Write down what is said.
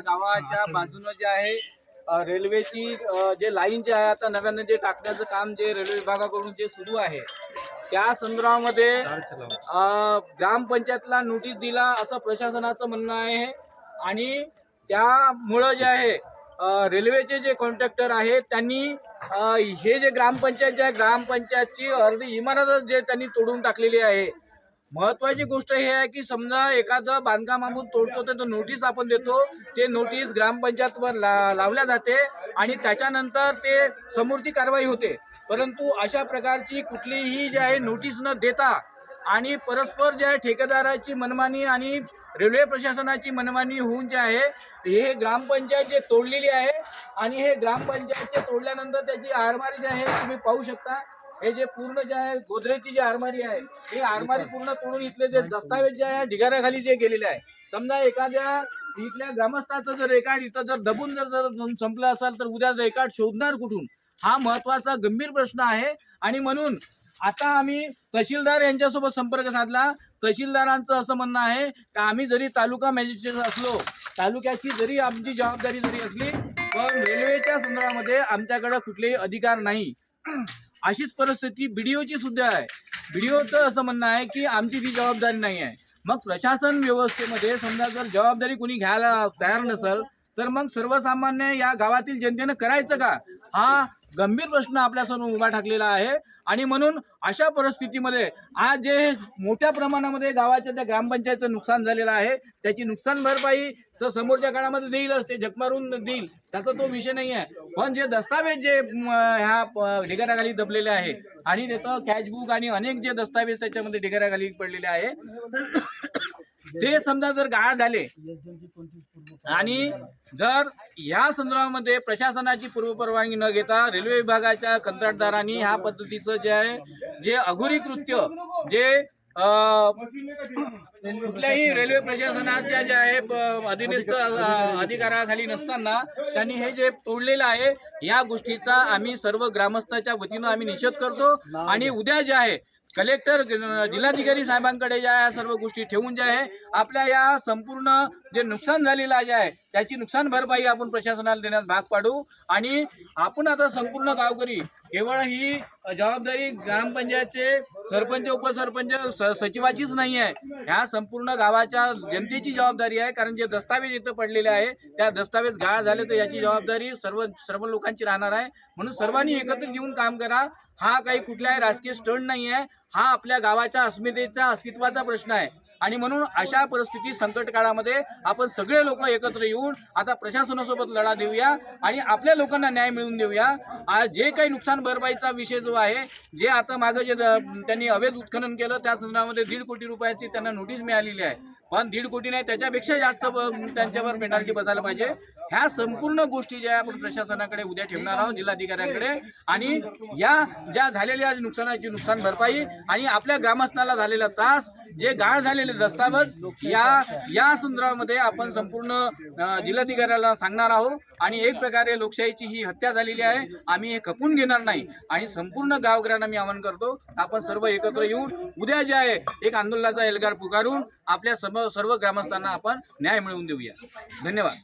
गावाच्या बाजूनं जे आहे रेल्वेची जे लाईन जे आहे आता नव्यानं जे टाकण्याचं काम जे रेल्वे विभागाकडून जे सुरू आहे त्या संदर्भामध्ये ग्रामपंचायतला नोटीस दिला असं प्रशासनाचं म्हणणं आहे आणि त्यामुळं जे आहे रेल्वेचे जे कॉन्ट्रॅक्टर आहेत त्यांनी हे जे ग्रामपंचायत जे आहे ग्रामपंचायतची अर्धी इमारत जे त्यांनी तोडून टाकलेली आहे महत्वाची गोष्ट हे आहे की समजा एखादं बांधकाम आपण तोडतो तर तो नोटीस आपण देतो. ते नोटीस ग्रामपंचायतवर ला लावल्या जाते आणि त्याच्यानंतर ते समोरची कारवाई होते. परंतु अशा प्रकारची कुठलीही जे आहे नोटीस न देता आणि परस्पर जे आहे ठेकेदाराची मनमानी आणि रेल्वे प्रशासनाची मनमानी होऊन जे आहे हे ग्रामपंचायत जे तोडलेली आहे आणि हे ग्रामपंचायतचे तोडल्यानंतर त्याची आरमारी जी आहे तुम्ही पाहू शकता. हे जे पूर्ण जे आहे गोदरेजची जी आरमारी आहे ही आरमारी पूर्ण तोडून इथले जे दस्तावेज जे आहे ढिगाऱ्याखाली जे गेलेले आहे. समजा एखाद्या इथल्या ग्रामस्थाचं जर रेकॉर्ड इथं जर दबून जर जर संपलं असेल तर उद्या रेकॉर्ड शोधणार कुठून? हा महत्त्वाचा गंभीर प्रश्न आहे. आणि म्हणून आता आम्ही तहसीलदार यांच्यासोबत संपर्क साधला. तहसीलदारांचं असं म्हणणं आहे की आम्ही जरी तालुका मॅजिस्ट्रेट असलो तालुक्याची जरी आमची जबाबदारी जरी असली पण रेल्वेच्या संदर्भामध्ये आमच्याकडे कुठलेही अधिकार नाही. अशीच परिस्थिती बीडीओची सुद्धा आहे. बीडीओचं असं म्हणणं आहे की आमची ती जबाबदारी नाही आहे. मग प्रशासन व्यवस्थेमध्ये समजा जर जबाबदारी कोणी घ्यायला तयार नसेल तर मग सर्वसामान्य या गावातील जनतेनं करायचं का? हा गंभीर प्रश्न आपल्यासमोर उभा ठाकलेला आहे. आणि म्हणून अशा परिस्थितीमध्ये आज जे मोठ्या प्रमाणामध्ये गावाच्या त्या ग्रामपंचायतचं नुकसान झालेलं आहे त्याची नुकसान भरपाई तर समोरच्या काळामध्ये देईलच ते जगमारून देईल त्याचा तो विषय नाही आहे. पण जे दस्तावेज जे ह्या ढिगाऱ्याखाली दबलेले आहे आणि त्याचं कॅशबुक आणि अनेक जे दस्तावेज त्याच्यामध्ये ढिगाऱ्याखाली पडलेले आहे ते समजा जर गाळ झाले आणि जर या संदर्भामध्ये प्रशासनाची पूर्वपरवानगी न घेता रेल्वे विभागाच्या कंत्राटदारांनी ह्या पद्धतीचं जे आहे जे अघोरी कृत्य जे कुठल्याही रेल्वे प्रशासनाच्या जे आहे प- अधीनस्थ अधिकाराखाली नसताना त्यांनी हे जे तोडलेलं आहे या गोष्टीचा आम्ही सर्व ग्रामस्थाच्या वतीनं आम्ही निषेध करतो. आणि उद्या जे आहे कलेक्टर जिल्हाधिकारी साहेबांकडे ज्या या सर्व गोष्टी ठेवून ज्या आहे आपल्या या संपूर्ण जे नुकसान झालेलं आहे जे आहे त्याची नुकसान भरपाई आपण प्रशासनाला देण्यास भाग पाडू. आणि आपण आता संपूर्ण गावकरी केवळ ही जबाबदारी ग्रामपंचायतचे सरपंच उपसरपंच स- सचिवाचीच नाही आहे. ह्या संपूर्ण गावाच्या जनतेची जबाबदारी आहे कारण जे दस्तावेज इथं पडलेले आहे त्या दस्तावेज गाळ झाले तर याची जबाबदारी सर्व सर्व लोकांची राहणार आहे. म्हणून सर्वांनी एकत्रित येऊन काम करा. हा काही कुठलाही राजकीय स्टंट नाही आहे हा आपल्या गावाच्या अस्मितेचा अस्तित्वाचा प्रश्न आहे. आणि म्हणून अशा परिस्थिती संकट काळामध्ये आपण सगळे लोक एकत्र येऊन आता प्रशासनासोबत लढा देऊया आणि आपल्या लोकांना न्याय मिळवून देऊया. आज जे काही नुकसान भरपाईचा विषय जो आहे जे आता मागं जे त्यांनी अवैध उत्खनन केलं त्या संदर्भामध्ये दीड कोटी रुपयाची त्यांना नोटीस मिळालेली आहे. पण दीड कोटी नाही त्याच्यापेक्षा जास्त त्यांच्यावर पेनाल्टी बसायला पाहिजे. ह्या संपूर्ण गोष्टी ज्या आपण प्रशासनाकडे उद्या ठेवणार आहोत जिल्हाधिकाऱ्यांकडे. आणि या ज्या झालेल्या नुकसानाची नुकसान भरपाई आणि आपल्या ग्रामस्थाला झालेला त्रास जे गाळ झालेले दस्तावज या या संदर्भामध्ये आपण संपूर्ण जिल्हाधिकाऱ्याला सांगणार आहोत. आणि एक प्रकारे लोकशाहीची ही हत्या झालेली आहे. आम्ही हे खपून घेणार नाही. आणि संपूर्ण गावकऱ्यांना मी आवाहन करतो आपण सर्व एकत्र येऊन उद्या जे आहे एक आंदोलनाचा एल्गार पुकारून आपल्या सर्व सर्व ग्रामस्थांना आपण न्याय मिळवून देऊया. धन्यवाद.